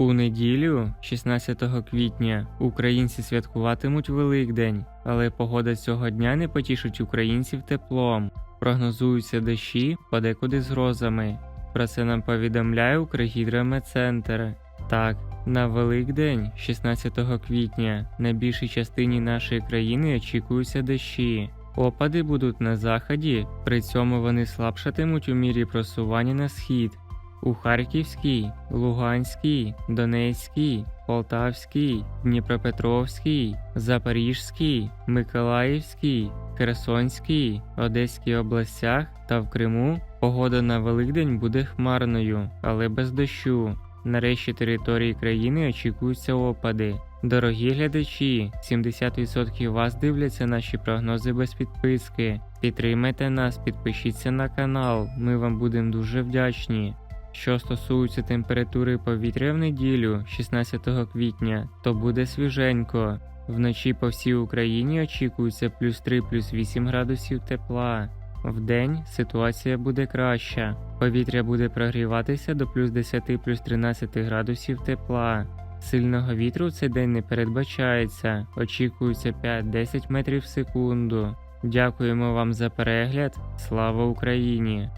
У неділю, 16 квітня, українці святкуватимуть Великдень, але погода цього дня не потішить українців теплом. Прогнозуються дощі, подекуди з грозами. Про це нам повідомляє Укргідрометцентр. Так, на Великдень, 16 квітня, на більшій частині нашої країни очікуються дощі. Опади будуть на заході, при цьому вони слабшатимуть у мірі просування на схід. У Харківській, Луганській, Донецькій, Полтавській, Дніпропетровській, Запорізькій, Миколаївській, Херсонській, Одеській областях та в Криму погода на Великдень буде хмарною, але без дощу. На решті території країни очікуються опади. Дорогі глядачі, 70% вас дивляться наші прогнози без підписки. Підтримайте нас, підпишіться на канал, ми вам будемо дуже вдячні. Що стосується температури повітря в неділю, 16 квітня, то буде свіженько. Вночі по всій Україні очікується плюс 3 плюс 8 градусів тепла. Вдень ситуація буде краща. Повітря буде прогріватися до плюс 10 плюс 13 градусів тепла. Сильного вітру в цей день не передбачається, очікується 5-10 метрів в секунду. Дякуємо вам за перегляд. Слава Україні!